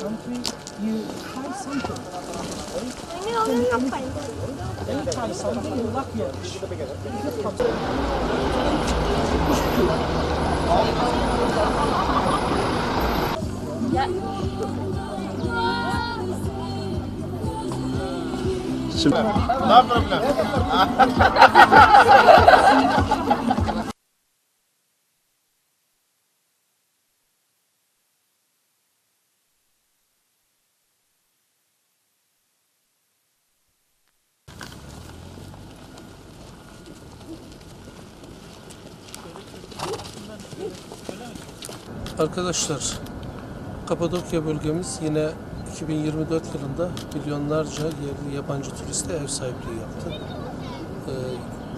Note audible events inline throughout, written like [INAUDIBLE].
country, you try something. Ngapain? You try something, you luck your Ya, Şimdi ne problem? [LAUGHS] Arkadaşlar, Kapadokya bölgemiz yine 2024 yılında milyonlarca yerli yabancı turiste ev sahipliği yaptı. Ee,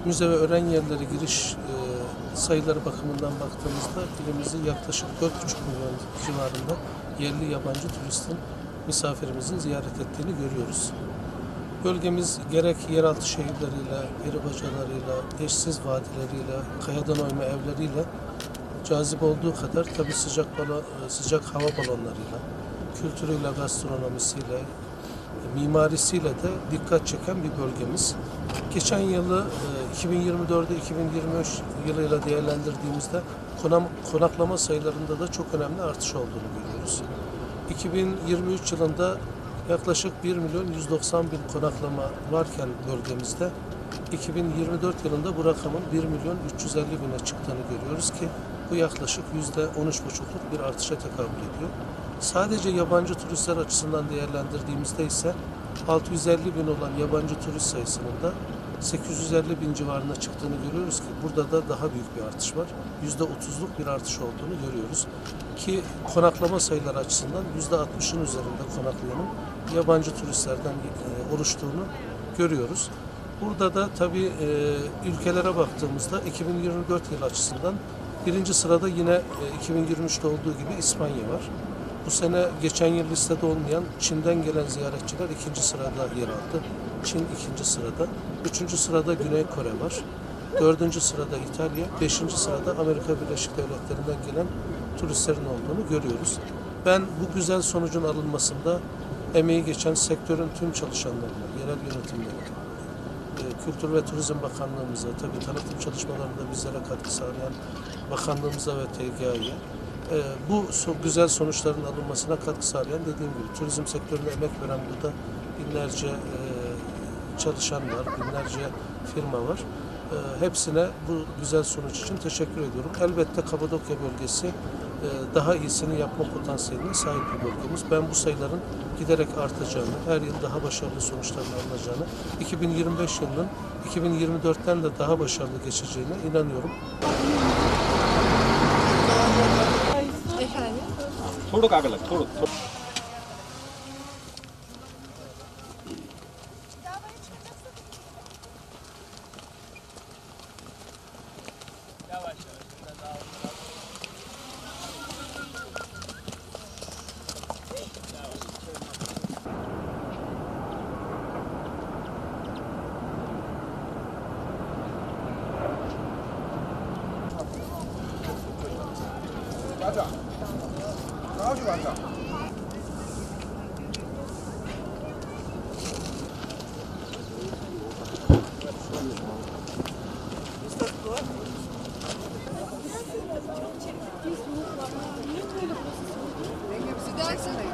müze ve öğren yerleri giriş e, sayıları bakımından baktığımızda ilimizi yaklaşık 4,5 milyon civarında yerli yabancı turistin misafirimizin ziyaret ettiğini görüyoruz. Bölgemiz gerek yeraltı şehirleriyle, peri bacalarıyla, eşsiz vadileriyle, kayadan oyma evleriyle cazip olduğu kadar tabii sıcak balo, sıcak hava balonlarıyla, kültürüyle, gastronomisiyle, mimarisiyle de dikkat çeken bir bölgemiz. Geçen yılı e, 2024'ü 2023 yılıyla değerlendirdiğimizde konaklama sayılarında da çok önemli artış olduğunu görüyoruz. 2023 yılında yaklaşık 1 milyon 190 bin konaklama varken bölgemizde 2024 yılında bu rakamın 1 milyon 350 bine çıktığını görüyoruz ki bu yaklaşık %13,5'luk bir artışa tekabül ediyor. Sadece yabancı turistler açısından değerlendirdiğimizde ise 650 bin olan yabancı turist sayısının da 850 bin civarına çıktığını görüyoruz ki burada da daha büyük bir artış var. %30'luk bir artış olduğunu görüyoruz. Ki konaklama sayıları açısından %60'ın üzerinde konaklayanın yabancı turistlerden e, oluştuğunu görüyoruz. Burada da tabii e, ülkelere baktığımızda 2024 yılı açısından birinci sırada yine e, 2023'te olduğu gibi İspanya var. Bu sene geçen yıl listede olmayan Çin'den gelen ziyaretçiler ikinci sırada yer aldı. Çin ikinci sırada. Üçüncü sırada Güney Kore var. Dördüncü sırada İtalya. Beşinci sırada Amerika Birleşik Devletleri'nden gelen turistlerin olduğunu görüyoruz. Ben bu güzel sonucun alınmasında emeği geçen sektörün tüm çalışanlarına, yerel yönetimlere, e, Kültür ve Turizm Bakanlığımıza, tabii tanıtım çalışmalarında bizlere katkı sağlayan bakanlığımıza ve TGA'ya, e, bu güzel sonuçların alınmasına katkı sağlayan dediğim gibi turizm sektörüne emek veren burada binlerce e, çalışan var, binlerce firma var. E, hepsine bu güzel sonuç için teşekkür ediyorum. Elbette Kapadokya bölgesi e, e, daha iyisini yapma potansiyeline sahip bir bölgemiz. Ben bu sayıların giderek artacağını, her yıl daha başarılı sonuçların alınacağını, 2025 yılının 2024'ten de daha başarılı geçeceğine inanıyorum. Efendim? થોડુંક આગળ થોડુંક Raja. Raja, Raja.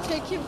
Çekim.